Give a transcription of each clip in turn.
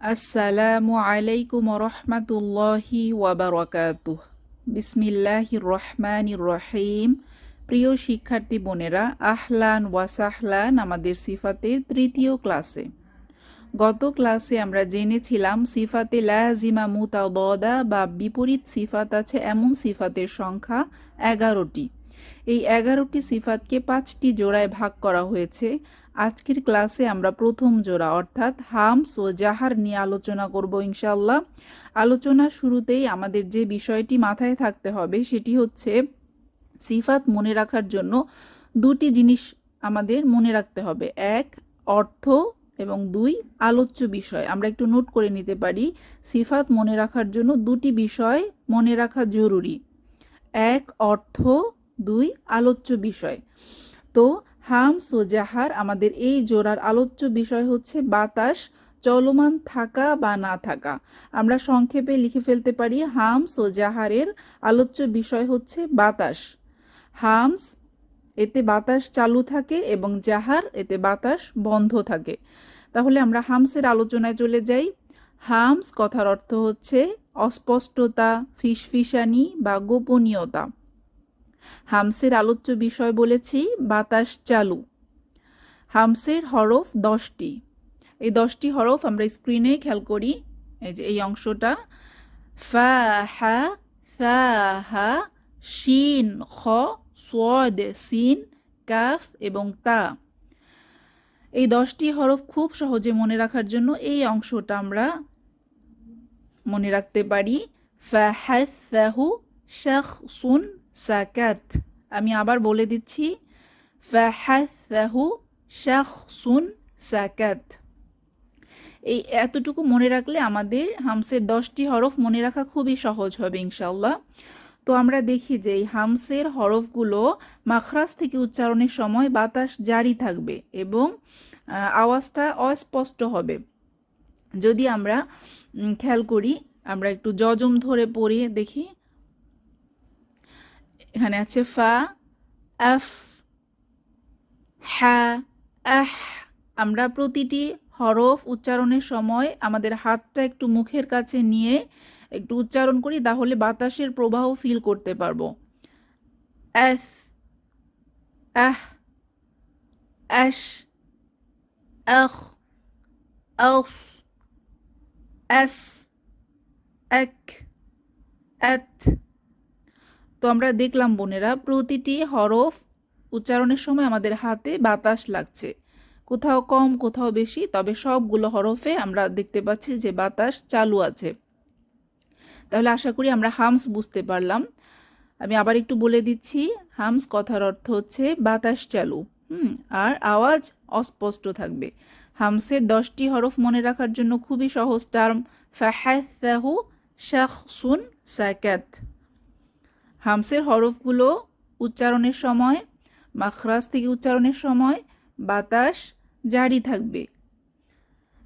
আসসালামু আলাইকুম রহমাতুল্লাহি ওয়াবারাকাতুহ। বিসমিল্লাহির রহমানির রহিম প্রিয় শিক্ষার্থী বোনেরা, আহলান ওয়াসাহলান আমাদের সিফাতের তৃতীয় ক্লাসে। গত ক্লাসে আমরা জেনেছিলাম সিফাতে লাজিমা মুতাবদা বা বিপরীত সিফাত আছে এমন সিফাতের সংখ্যা এগারোটি। এই এগারোটি সিফাতকে পাঁচটি জোড়ায় ভাগ করা হয়েছে। আজকের ক্লাসে আমরা প্রথম জোড়া, অর্থাৎ হামস ও জাহার নিয়ে আলোচনা করব ইনশাল্লাহ আলোচনা শুরুতেই আমাদের যে বিষয়টি মাথায় থাকতে হবে সেটি হচ্ছে সিফাত মনে রাখার জন্য দুটি জিনিস আমাদের মনে রাখতে হবে। এক, অর্থ এবং দুই, আলোচ্য বিষয়। আমরা একটু নোট করে নিতে পারি, সিফাত মনে রাখার জন্য দুটি বিষয় মনে রাখা জরুরি। এক, অর্থ দুই আলোচ্য বিষয়। তো হামস ও জাহার আমাদের এই জোড়ার আলোচ্য বিষয় হচ্ছে বাতাস, চলমান থাকা বা না থাকা। আমরা সংক্ষেপে লিখে ফেলতে পারি হামস ও জাহারের আলোচ্য বিষয় হচ্ছে বাতাস। হামস, এতে বাতাস চালু থাকে এবং জাহার, এতে বাতাস বন্ধ থাকে। তাহলে আমরা হামসের আলোচনায় চলে যাই। হামস কথার অর্থ হচ্ছে অস্পষ্টতা, ফিসফিসানি বা গোপনীয়তা। হামসের আলোচ্য বিষয় বলেছি, বাতাস চালু। হামসের হরফ দশটি। এই দশটি হরফ আমরা স্ক্রিনে খেয়াল করি, এই যে এই অংশটা। ফা, হা ফা, হা, শিন, খ সোয়াদ সিন, কাফ এবং তা। এই দশটি হরফ খুব সহজে মনে রাখার জন্য এই অংশটা আমরা মনে রাখতে পারি। ফাহু শাখসুন সাকাত। আমি আবার বলে দিচ্ছি ফাহু শাখসুন সাকাত। এই এতটুকু মনে রাখলে আমাদের হামসের দশটি হরফ মনে রাখা খুবই সহজ হবে ইনশাল্লাহ তো আমরা দেখি যে এই হামসের হরফগুলো মাখরাজ থেকে উচ্চারণের সময় বাতাস জারি থাকবে এবং আওয়াজটা অস্পষ্ট হবে। যদি আমরা খেয়াল করি, আমরা একটু জজম ধরে পড়িয়ে দেখি। এখানে আছে ফা, এফ, হ্যা আহ আমরা প্রতিটি হরফ উচ্চারণের সময় আমাদের হাতটা একটু মুখের কাছে নিয়ে একটু উচ্চারণ করি, তাহলে বাতাসের প্রবাহ ফিল করতে পারব। এস আহ অ্যাশ আখ আউফ এস, এক, এত। তো আমরা দেখলাম, বোনেরা, প্রতিটি হরফ উচ্চারণের সময় আমাদের হাতে বাতাস লাগছে। কোথাও কম, কোথাও বেশি, তবে সবগুলো হরফে আমরা দেখতে পাচ্ছি যে বাতাস চালু আছে। তাহলে আশা করি আমরা হামস বুঝতে পারলাম। আমি আবার একটু বলে দিচ্ছি, হামস কথার অর্থ হচ্ছে বাতাস চালু। হুম, আর আওয়াজ অস্পষ্ট থাকবে। হামসের দশটি হরফ মনে রাখার জন্য খুবই সহজ টার্ম। ফাহু শাখসুন স্যাকাত হামসের হরফগুলো উচ্চারণের সময়, মাখরাজ থেকে উচ্চারণের সময়, বাতাস, জারি থাকবে।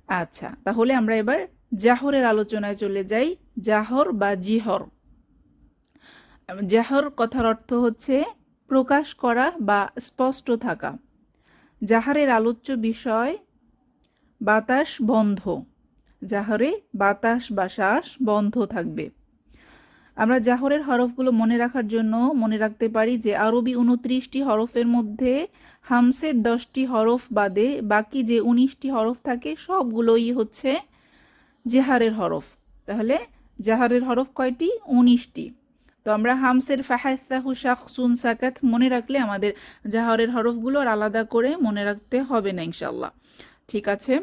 আচ্ছা তাহলে আমরা এবার জাহরের আলোচনায় চলে যাই। জাহর বা জিহর। জাহর কথার অর্থ হচ্ছে প্রকাশ করা বা স্পষ্ট থাকা। জাহারের আলোচ্য বিষয়, বাতাস বন্ধ। জাহরে বাতাস বা শ্বাস বন্ধ থাকবে। আমরা জাহরের হরফগুলো মনে রাখার জন্য মনে রাখতে পারি যে আরবি উনত্রিশটি হরফের মধ্যে হামসের দশটি হরফ বাদে বাকি যে উনিশটি হরফ থাকে সবগুলোই হচ্ছে জেহারের হরফ। তাহলে জাহারের হরফ কয়টি? উনিশটি। তো আমরা হামসের ফাহাসাহু শাকসুন সাকাত মনে রাখলে আমাদের জাহরের হরফগুলো আর আলাদা করে মনে রাখতে হবে না ইনশাল্লাহ ঠিক আছে?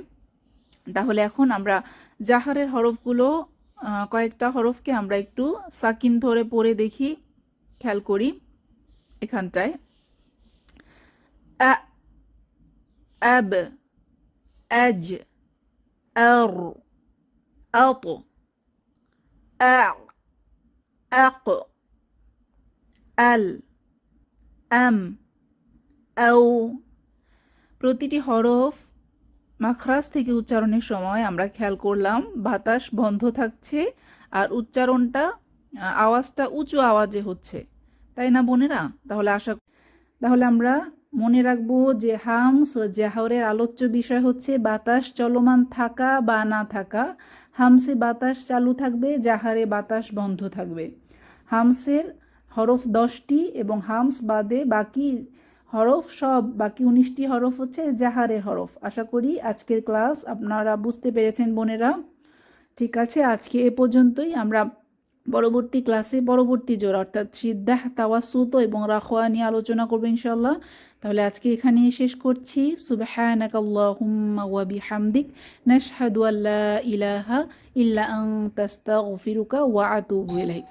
তাহলে এখন আমরা জাহারের হরফগুলো কয়েকটা হরফকে আমরা একটু সাকিন ধরে পড়ে দেখি খেয়াল করি এখানটায় أب أج أر أط أع أق أل أم أو প্রতিটি হরফ মাখরাজ থেকে উচ্চারণের সময় আমরা খেয়াল করলাম, বাতাস বন্ধ থাকছে আর উচ্চারণটা আওয়াজটা উঁচু আওয়াজে হচ্ছে। তাই না বোনেরা? তাহলে আশা তাহলে আমরা মনে রাখব যে হামস জাহরের আলোচ্য বিষয় হচ্ছে বাতাস চলমান থাকা বা না থাকা। হামসে বাতাস চালু থাকবে, জাহারে বাতাস বন্ধ থাকবে। হামসের হরফ দশটি এবং হামস বাদে বাকি হরফ সব, বাকি উনিশটি হরফ হচ্ছে জাহারের হরফ। আশা করি আজকের ক্লাস আপনারা বুঝতে পেরেছেন বোনেরা। ঠিক আছে, আজকে এ পর্যন্তই। আমরা পরবর্তী ক্লাসে পরবর্তী জোর, অর্থাৎ সিদ্দাহ তাওয়াসুত এবং রাখোয়া নিয়ে আলোচনা করব ইনশাল্লাহ তাহলে আজকে এখানেই শেষ করছি। সুবহানাক আল্লাহুম্মা ওয়া বিহামদিক। ইলাহা ইল্লা ওয়া আতুবু ইলাইক।